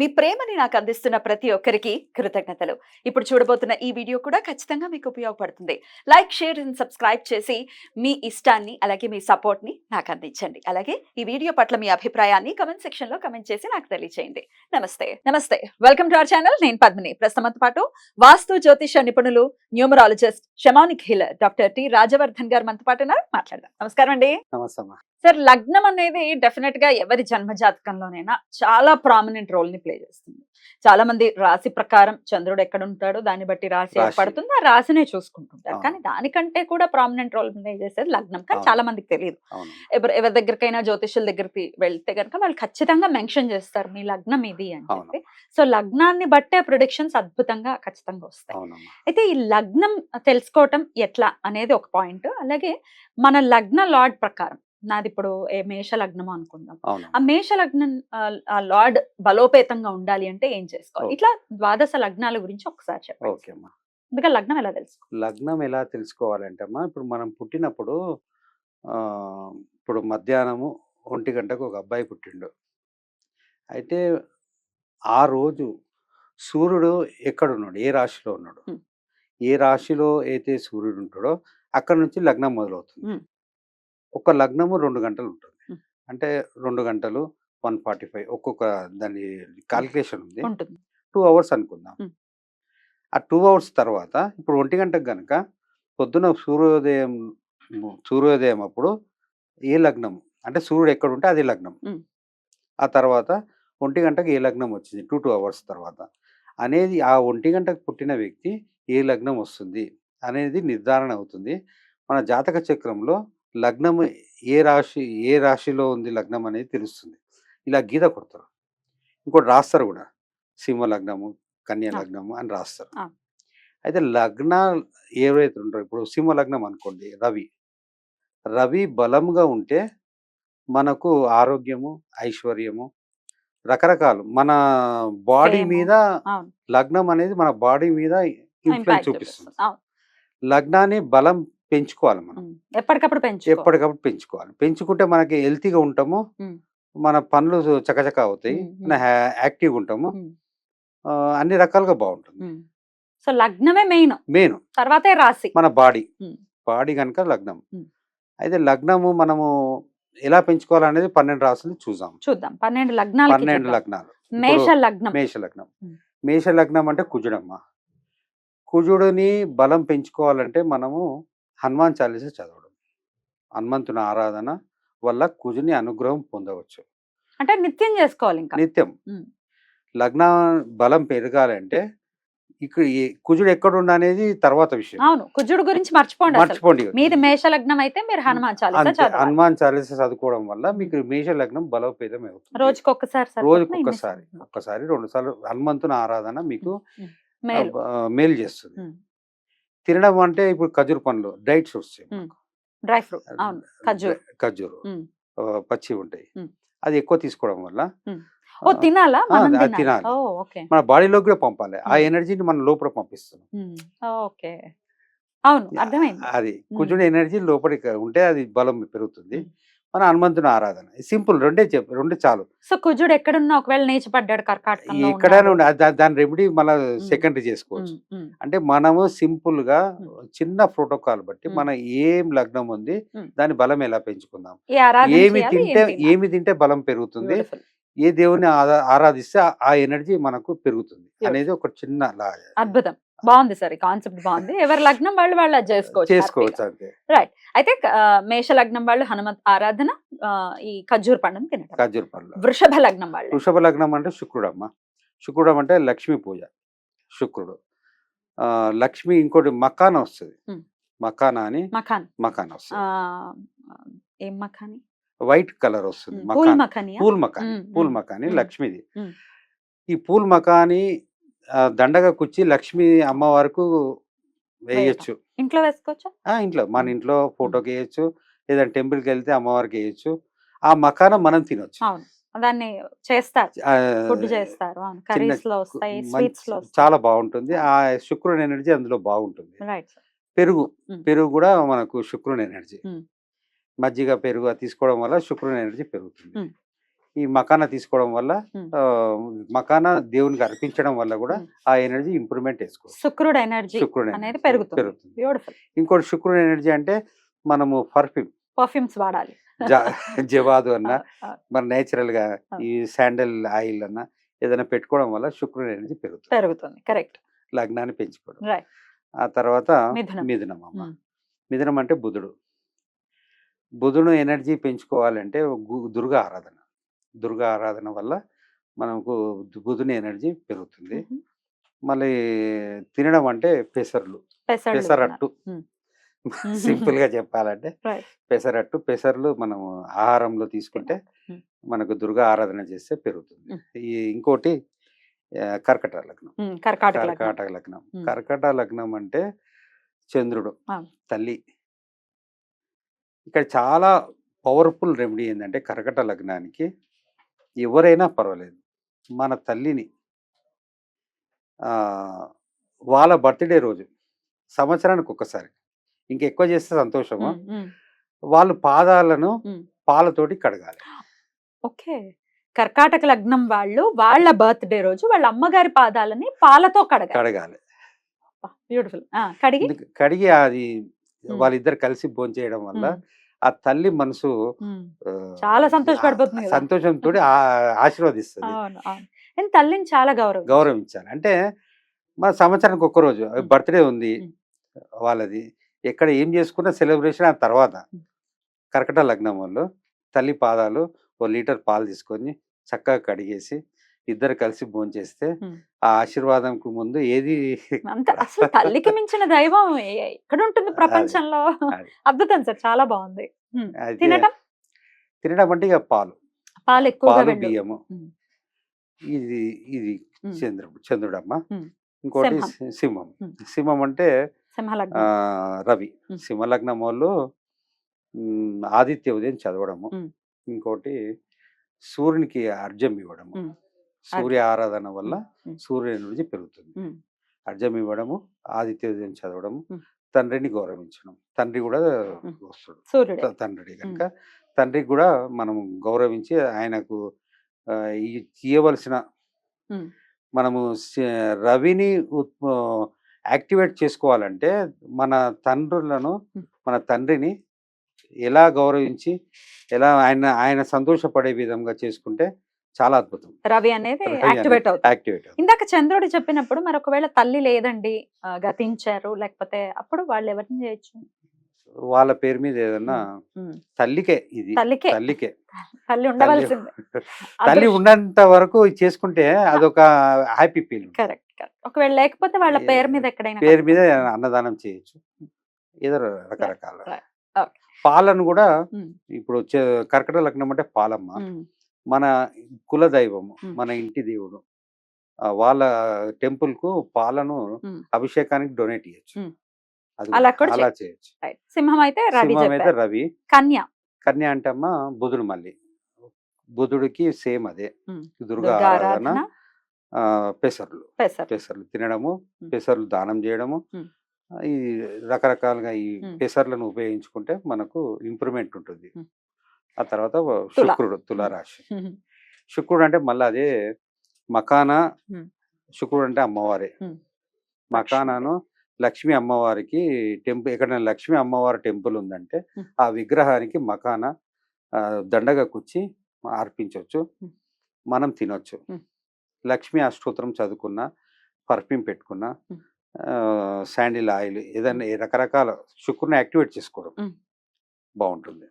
మీ ప్రేమని నాకు అందిస్తున్న ప్రతి ఒక్కరికి కృతజ్ఞతలు. ఇప్పుడు చూడబోతున్న ఈ వీడియో కూడా ఖచ్చితంగా మీకు ఉపయోగపడుతుంది. లైక్ షేర్ అండ్ సబ్స్క్రైబ్ చేసి మీ ఇష్టాన్ని అలాగే మీ సపోర్ట్ని నాకు అందించండి. అలాగే ఈ వీడియో పట్ల మీ అభిప్రాయాన్ని కమెంట్ సెక్షన్లో కమెంట్ చేసి నాకు తెలియజేయండి నమస్తే. నమస్తే. Welcome to our channel. నేను పద్మిని. ప్రస్తుతంతో పాటు వాస్తు జ్యోతిష నిపుణులు numerologist shamanic healer doctor T. Rajavardhan గారు మనతో పాటు మాట్లాడదాం. నమస్కారం అండి. నమస్తే సార్ లగ్నం అనేది డెఫినెట్గా ఎవరి జన్మ జాతకంలోనైనా చాలా ప్రామినెంట్ రోల్ని ప్లే చేస్తుంది. చాలా మంది రాశి ప్రకారం చంద్రుడు ఎక్కడ ఉంటాడో దాన్ని బట్టి రాశి. ఏర్పడుతుంది ఆ రాశినే చూసుకుంటుంటారు. కానీ దానికంటే కూడా ప్రామినెంట్ రోల్ ప్లే చేసేది లగ్నం. కానీ. చాలా మందికి తెలియదు ఎవరు ఎవరి దగ్గరికైనా జ్యోతిష్యుల దగ్గరికి వెళ్తే కనుక వాళ్ళు ఖచ్చితంగా మెన్షన్ చేస్తారు మీ లగ్నం ఇది అని. చెప్పి. సో లగ్నాన్ని బట్టే ప్రొడిక్షన్స్ అద్భుతంగా ఖచ్చితంగా వస్తాయి. అయితే ఈ లగ్నం తెలుసుకోవటం ఎట్లా అనేది ఒక పాయింట్ అలాగే మన లగ్న లార్డ్ ప్రకారం నాది ఇప్పుడు ఏ మేష లగ్నం అనుకుందాం ఆ మేష లగ్నం ఆ, లార్డ్ బలోపేతంగా ఉండాలి అంటే ఏం చేసుకోవాలి. ఇట్లా ద్వాదశ లగ్నాల గురించి ఒకసారి చెప్పండి. ఓకే అమ్మా. అందుకే లగ్నం ఎలా తెలుసుకో లగ్నం ఎలా తెలుసుకోవాలంటే అమ్మా ఇప్పుడు మనం పుట్టినప్పుడు ఇప్పుడు మధ్యాహ్నము ఒంటి గంటకు ఒక అబ్బాయి పుట్టిండు. అయితే ఆ రోజు సూర్యుడు ఎక్కడ ఉన్నాడు ఏ రాశిలో ఉన్నాడు. ఏ రాశిలో అయితే సూర్యుడు ఉంటాడో అక్కడ నుంచి లగ్నం మొదలవుతుంది. ఒక లగ్నము రెండు గంటలు ఉంటుంది. అంటే రెండు గంటలు వన్ ఫార్టీ ఫైవ్ ఒక్కొక్క దాని కాలిక్యులేషన్ ఉంది. టూ అవర్స్ అనుకుందాం. ఆ టూ అవర్స్ తర్వాత ఇప్పుడు ఒంటి గంటకు గనక పొద్దున సూర్యోదయం సూర్యోదయం అప్పుడు ఏ లగ్నం అంటే సూర్యుడు ఎక్కడ ఉంటే అది లగ్నం. ఆ తర్వాత ఒంటి గంటకు ఏ లగ్నం వచ్చింది? టూ టూ అవర్స్ తర్వాత అనేది ఆ ఒంటి గంటకు పుట్టిన వ్యక్తి ఏ లగ్నం వస్తుంది అనేది నిర్ధారణ అవుతుంది. మన జాతక చక్రంలో లగ్నం ఏ రాశి ఏ రాశిలో ఉంది లగ్నం అనేది తెలుస్తుంది. ఇలా గీత కొడతారు. ఇంకోటి రాస్తారు కూడా. సింహ లగ్నము కన్యా. లగ్నము అని రాస్తారు. అయితే లగ్న ఏవైతే ఉంటారో ఇప్పుడు సింహ లగ్నం అనుకోండి రవి. రవి బలంగా ఉంటే మనకు ఆరోగ్యము ఐశ్వర్యము రకరకాలు మన బాడీ. మీద లగ్నం అనేది మన బాడీ మీద ఇన్ఫ్లుయెన్స్ చూపిస్తుంది. లగ్నాన్ని బలం పెంచుకోవాలి మనం. ఎప్పటికప్పుడు పెంచు ఎప్పటికప్పుడు పెంచుకోవాలి. పెంచుకుంటే మనకి హెల్తీగా ఉంటాము. మన పనులు చకచక అవుతాయి. మన యాక్టివ్గా ఉంటాము. అన్ని రకాలుగా బాగుంటుంది. సో లగ్నమే మెయిన్. మెయిన్. తర్వాతే రాశి. మన బాడీ. బాడీ కనుక లగ్నం. అయితే లగ్నము మనము ఎలా పెంచుకోవాలనేది పన్నెండు రాసులు చూసాం చూద్దాం. పన్నెండు లగ్నాలకి పన్నెండు చూద్దాం. లగ్నాలు. మేష లగ్నం. మేష లగ్నం. మేష లగ్నం అంటే కుజుడమ్మ. కుజుడిని బలం పెంచుకోవాలంటే మనము హనుమాన్ చాలీస చదవడం. హనుమంతుని ఆరాధన వల్ల కుజుని అనుగ్రహం పొందవచ్చు. అంటే నిత్యం చేసుకోవాలి ఇంకా నిత్యం. లగ్న బలం పెరగాలంటే ఇక్కడ కుజుడు ఎక్కడ అనేది తర్వాత విషయం. అవును. కుజుడు గురించి మర్చిపోండి మర్చిపోండి మీది మేష లగ్నం అయితే మీరు హనుమాన్ చాలీసా హనుమాన్ చాలీస చదువుకోవడం వల్ల మీకు మేష లగ్నం బలోపేతం అవుతుంది. రోజుకి ఒక్కసారి? రోజుకి ఒక్కసారి? ఒక్కసారి రెండు సార్లు హనుమంతుని ఆరాధన మీకు. మేలు. చేస్తుంది. తినడం అంటే ఇప్పుడు ఖజూర్ పండ్లు డైట్స్ వస్తాయి. డ్రై ఫ్రూట్ ఖజూర్. పచ్చి ఉంటాయి. అది ఎక్కువ తీసుకోవడం వల్ల తినాలా? తినాలి? మన బాడీలోకి కూడా పంపాలి. ఆ. ఎనర్జీని మన లోపల పంపిస్తున్నాం. ఓకే. అవును. అర్థమైంది. అది కుజుడు ఎనర్జీ లోపలికి ఉంటే అది బలం పెరుగుతుంది. మన హనుమంతుని ఆరాధన సింపుల్ రెండే చెప్పు రెండు చాలు సో కుజుడు ఎక్కడున్నా ఒకవేళ నీచపడ్డాడు ఎక్కడైనా దాని రెమెడీ మళ్ళీ సెకండరీ చేసుకోవచ్చు అంటే మనము సింపుల్గా. చిన్న ప్రోటోకాల్ బట్టి. మన ఏం లగ్నం ఉంది. దాని బలం ఎలా పెంచుకుందాం ఏమి తింటే. ఏమి తింటే బలం పెరుగుతుంది. ఏ దేవుని ఆరా- ఆరాధిస్తే ఆ- ఎనర్జీ మనకు పెరుగుతుంది. అనేది ఒక చిన్న లా- అద్భుతం బాగుంది సార్ ఈ కాన్సెప్ట్ బాగుంది. ఎవరి లగ్నం వాళ్ళు వాళ్ళు అది చేసుకోవచ్చు చేసుకోవచ్చు అంతే. గా. అయితే మేష లగ్నం వాళ్ళు హనుమంత్ ఆరాధన ఈ ఖర్జూర్ పండును తినడం ఖర్జూర పండ్లు వృషభ లగ్నం వాళ్ళు. వృషభ లగ్నం అంటే శుక్రుడు అమ్మ శుక్రుడు అంటే లక్ష్మీ పూజ. శుక్రుడు. ఆ, లక్ష్మి ఇంకోటి మకాన వస్తుంది. మకానా అని మఖాన్ మకాన ఆ, వస్తుంది ఏం మఖాని వైట్ కలర్ వస్తుంది పూల్ మకాన్. మఖానియా పూల్ మకాని. పూల్ మకాని ఉమ్. లక్ష్మిది. ఈ పూల్ మకాని దండగా కుచ్చి లక్ష్మి అమ్మవారికి వేయచ్చు. ఇంట్లో వేసుకోవచ్చా? ఇంట్లో మన. ఇంట్లో ఫోటోకి వేయచ్చు లేదంటే టెంపుల్కి వెళ్తే అమ్మవారికి వేయచ్చు. ఆ మకాన మనం తినొచ్చు. దాన్ని చేస్తారు. ఆ, ఫుడ్ చేస్తారు. అవును. చిన్న కర్రీస్లో వస్తాయి మంచి- స్వీట్స్లో వస్తాయి. చాలా బాగుంటుంది. ఆ శుక్రుని ఎనర్జీ అందులో బాగుంటుంది. పెరుగు. పెరుగు కూడా మనకు శుక్రుని ఎనర్జీ. మజ్జిగ పెరుగు తీసుకోవడం వల్ల శుక్రుని ఎనర్జీ పెరుగుతుంది. ఈ మకానా తీసుకోవడం వల్ల మకానా దేవునికి అర్పించడం వల్ల కూడా. ఆ ఎనర్జీ ఇంప్రూవ్మెంట్ చేసుకోవచ్చు. శుక్రుడు ఎనర్జీ శుక్రుని అనేది పెరుగుతుంది. ఇంకోటి శుక్రుని ఎనర్జీ అంటే మనము పర్ఫ్యూమ్. పర్ఫ్యూమ్స్ వాడాలి. జవాదు అన్న మన నేచురల్గా. ఈ శాండల్ ఆయిల్ అన్న ఏదైనా పెట్టుకోవడం వల్ల శుక్రుని ఎనర్జీ పెరుగుతుంది. పెరుగుతుంది. కరెక్ట్. లగ్నాన్ని పెంచుకోవడం. ఆ తర్వాత మిథునం. మిథునం అమ్మ. మ్మ్. మిథునం అంటే బుధుడు. బుధుడు ఎనర్జీ పెంచుకోవాలంటే దుర్గా ఆరాధన. దుర్గా ఆరాధన వల్ల మనకు బుధుని ఎనర్జీ పెరుగుతుంది. మళ్ళీ తినడం అంటే పెసర్లు. పెసరట్టు. సింపుల్గా చెప్పాలంటే. పెసరట్టు పెసర్లు మనం ఆహారంలో తీసుకుంటే. మనకు దుర్గా ఆరాధన చేస్తే పెరుగుతుంది. ఇంకోటి కర్కట లగ్నం. కర్కాటక లగ్నం. కర్కట లగ్నం అంటే చంద్రుడు. తల్లి. ఇక్కడ చాలా పవర్ఫుల్ రెమెడీ ఏంటంటే కర్కట లగ్నానికి ఎవరైనా పర్వాలేదు. మన తల్లిని ఆ, వాళ్ళ బర్త్డే రోజు సంవత్సరానికి ఒక్కసారి. ఇంకెక్కువ చేస్తే సంతోషము. వాళ్ళు పాదాలను. పాలతోటి కడగాలి. ఓకే. కర్కాటక లగ్నం వాళ్ళు వాళ్ళ బర్త్డే రోజు వాళ్ళ అమ్మగారి పాదాలని పాలతో కడగాలి. కడగాలి. బ్యూటిఫుల్. కడిగి? కడిగి అది. వాళ్ళిద్దరు కలిసి భోంచేయడం వల్ల ఆ తల్లి మనసు చాలా సంతోషపడిపోతుంది. సంతోషంతో ఆశీర్వదిస్తుంది తల్లిని చాలా గౌరవం గౌరవించాలి అంటే మన సంవత్సరానికి ఒక్క రోజు మ్మ్. బర్త్డే ఉంది. వాళ్ళది ఎక్కడ ఏం చేసుకున్న సెలబ్రేషన్ ఆ తర్వాత. కర్కట లగ్నం వాళ్ళు తల్లి పాదాలు ఓ లీటర్ పాలు తీసుకొని చక్కగా కడిగేసి ఇద్దరు కలిసి భోంచేస్తే మ్మ్. ఆ ఆశీర్వాదంకు ముందు ఏది అసలు తల్లికి మించిన దైవం ఎక్కడ ఉంటుంది ప్రపంచంలో అది. అద్భుతం సార్ చాలా బాగుంది తినటం తినడం అంటే ఇక పాలు పాలు వెళ్ళు బియ్యము. ఇది ఇది. చంద్రుడు చంద్రుడమ్మ మ్మ్. ఇంకోటి సింహం. సింహం అంటే రవి. సింహలగ్నం వాళ్ళు ఆదిత్య ఉదయం చదవడము. ఇంకోటి సూర్యునికి అర్జం ఇవ్వడము. సూర్య ఆరాధన వల్ల మ్మ్. సూర్య ఎనర్జీ పెరుగుతుంది. అర్జం ఇవ్వడము ఆదిత్య ఉదయం చదవడము. తండ్రిని గౌరవించడం. తండ్రి కూడా. వస్తాడు. తండ్రి కనుక తండ్రికి కూడా మనం గౌరవించి ఆయనకు ఉమ్, మనము రవిని యాక్టివేట్ చేసుకోవాలంటే మన తండ్రులను. మన తండ్రిని ఎలా గౌరవించి ఎలా ఆయన ఆయన సంతోషపడే విధంగా చేసుకుంటే చాలా అద్భుతం. రవి అనేది యాక్టివేట్ అవుతుంది. యాక్టివేట్. ఇందాక చంద్రుడు చెప్పినప్పుడు మరి ఒకవేళ తల్లి లేదండి గతించారు లేకపోతే అప్పుడు వాళ్ళు ఎవరిని చేయొచ్చు? వాళ్ళ పేరు మీద ఏదన్నా తల్లికే ఇది. తల్లికే. తల్లికే. తల్లి ఉండవలసిందే తల్లి ఉన్నంత వరకు చేసుకుంటే అదొక హ్యాపీ ఫీల్ కరెక్ట్ కరెక్ట్. ఒకవేళ లేకపోతే వాళ్ళ పేరు మీద ఎక్కడైనా పేరు మీద. అన్నదానం చేయొచ్చు. ఏదో రకరకాల. పాలను కూడా ఇప్పుడు చే- కర్కట లగ్నం అంటే పాలమ్మ. మన కుల దైవము. మన ఇంటి దేవుడు వాళ్ళ టెంపుల్కు పాలను. అభిషేకానికి డొనేట్ చేయొచ్చు అలా చేయొచ్చు. సింహం అయితే రవి సింహం అయితే చెప్పారు రవి కన్య కన్య అంటే అమ్మ బుధుడు మళ్ళీ బుధుడికి సేమ్ అదే. దుర్గా ఆరాధన పెసర్లు పెసర్ పెసర్లు తినడము. పెసర్లు దానం చేయడము ఈ రకరకాలుగా ఈ. పెసర్లను ఉపయోగించుకుంటే మనకు ఇంప్రూవ్మెంట్ ఉంటుంది. ఆ తర్వాత తుల. శుక్రుడు తులారాశి శుక్రుడు అంటే మళ్ళీ అదే మకానా. శుక్రుడు అంటే అమ్మవారే మ్మ్. మకానాను లక్ష్మి అమ్మవారికి టెంపుల్ ఎక్కడైనా లక్ష్మి అమ్మవారి టెంపుల్ ఉందంటే. ఆ విగ్రహానికి మకాన దండగా కుచ్చి అర్పించవచ్చు. మనం తినొచ్చు. లక్ష్మి అష్టోత్తరం చదువుకున్న పర్ఫ్యూమ్ పెట్టుకున్న. శాండిల్ ఆయిల్ ఏదైనా రకరకాల శుక్రుని యాక్టివేట్ చేసుకోవడం. బాగుంటుంది.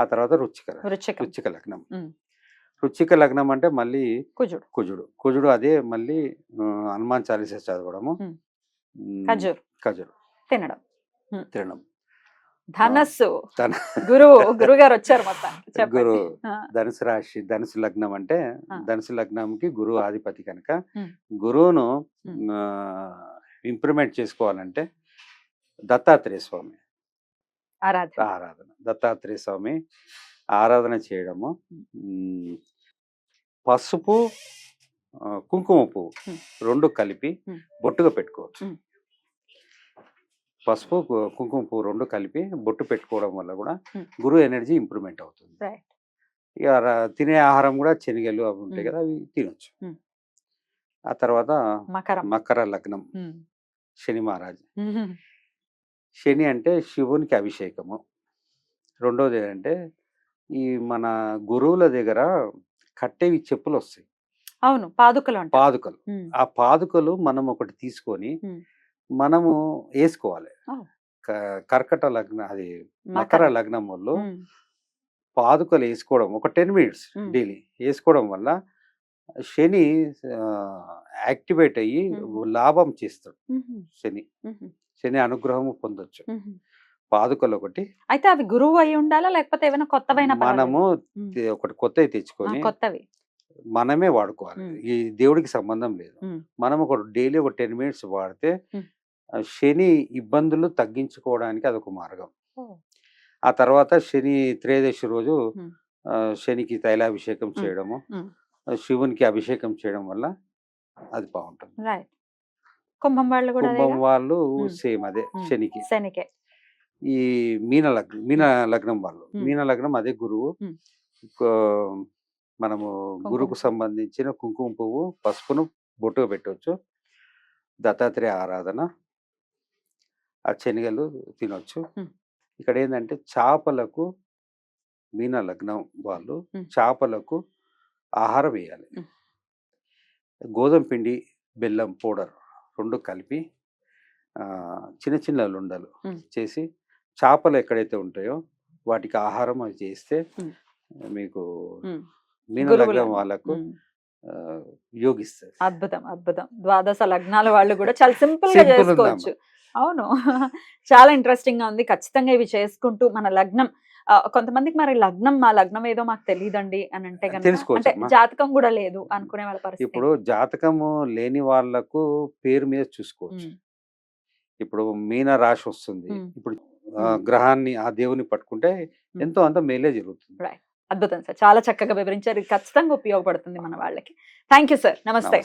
ఆ తర్వాత రుచిక వృచ్చికం రుచిక. లగ్నం. రుచిక లగ్నం అంటే మళ్ళీ కుజుడు. కుజుడు. కుజుడు అదే మళ్ళీ హనుమాన్ చాలీసా చదవడము. ఖజూర్. ఖజూర్. తినడం. తినడం. ధనస్సు. గురువు గురువు గారు వచ్చారు చెప్పండి. గురు ధనుసు రాశి ధనుసు లగ్నం అంటే. ధనుసు లగ్నంకి గురువు ఆధిపతి కనుక. గురువును. ఇంప్రూవ్మెంట్ చేసుకోవాలంటే దత్తాత్రేయ స్వామి. ఆరాధన ఆరాధన దత్తాత్రేయ స్వామి ఆరాధన చేయడము పసుపు కుంకుమ పువ్వు. రెండు కలిపి. బొట్టుగా పెట్టుకోవచ్చు. పసుపు కుంకుమ పువ్వు రెండు కలిపి బొట్టు పెట్టుకోవడం వల్ల కూడా. గురువు ఎనర్జీ ఇంప్రూవ్మెంట్ అవుతుంది. ఇక తినే ఆహారం కూడా శనగలు అవి ఉంటాయి. కదా అవి తినొచ్చు. ఆ తర్వాత మకరం మకర లగ్నం. శని మహారాజ్. శని అంటే శివునికి అభిషేకము రెండోది ఏంటంటే ఈ మన గురువుల దగ్గర కట్టేవి చెప్పులు వస్తాయి అవును పాదుకలు పాదుకలు. ఆ పాదుకలు మనం ఒకటి తీసుకొని. మనము వేసుకోవాలి కర్కట లగ్న అది మకర. లగ్నం వాళ్ళు. పాదుకలు వేసుకోవడం ఒక టెన్ మినిట్స్. డైలీ వేసుకోవడం వల్ల శని యాక్టివేట్ అయ్యి. లాభం చేస్తాడు. శని. శని అనుగ్రహము పొందొచ్చు. పాదుకలు ఒకటి అయితే అవి గురువు అయి ఉండాలా? లేకపోతే ఏమైనా కొత్తవైనా మనము ఒకటి కొత్తవి తెచ్చుకొని కొత్తవి. మనమే వాడుకోవాలి. ఈ దేవుడికి సంబంధం లేదు. మనం ఒక డైలీ ఒక టెన్ మినిట్స్ వాడితే శని ఇబ్బందులు తగ్గించుకోవడానికి అదొక మార్గం. ఆ తర్వాత శని త్రయోదశి రోజు శనికి తైలాభిషేకం చేయడము శివునికి అభిషేకం చేయడం వల్ల అది బాగుంటుంది. రైట్. కుంభం వాళ్ళు కూడా కుంభం? వాళ్ళు. సేమ్ అదే. శనికి శనికే ఈ మీన లగ్నం మీన లగ్నం వాళ్ళు. మీన లగ్నం అదే గురువు మనము గురువుకు కుంకుమ. సంబంధించిన కుంకుమ పువ్వు పసుపును బొట్టుగా పెట్టవచ్చు దత్తాత్రేయ ఆరాధన ఆ శనగలు తినొచ్చు. ఇక్కడ ఏంటంటే చేపలకు మీన లగ్నం వాళ్ళు. చేపలకు ఆహారం వేయాలి. గోధుమ పిండి బెల్లం పౌడర్ రెండు కలిపి చిన్న చిన్న లుండలు. చేసి చేపలు ఎక్కడైతే ఉంటాయో వాటికి ఆహారం అది చేస్తే. మీకు ఉమ్. మీన గురువులు. లగ్నం వాళ్ళకు యోగిస్తుంది అద్భుతం అద్భుతం ద్వాదశ లగ్నాల వాళ్ళు కూడా చాలా సింపుల్గా. చేసుకోవచ్చు అవును చాలా ఇంట్రెస్టింగ్గా ఉంది ఖచ్చితంగా ఇవి చేసుకుంటూ మన లగ్నం కొంతమందికి మరి లగ్నం మా లగ్నం ఏదో మాకు తెలియదండి అని అంటే అంటే. జాతకం కూడా లేదు అనుకునే వాళ్ళ పరిస్థితి ఇప్పుడు జాతకము లేని వాళ్ళకు పేరు మీద చూసుకోవచ్చు. ఇప్పుడు మీన రాశి వస్తుంది. ఇప్పుడు. గ్రహాన్ని ఆ దేవుని పట్టుకుంటే. ఎంతో అంత మేలే జరుగుతుంది. అద్భుతం సార్ చాలా చక్కగా వివరించారు ఖచ్చితంగా ఉపయోగపడుతుంది మన వాళ్ళకి థ్యాంక్ యూ సార్ నమస్తే.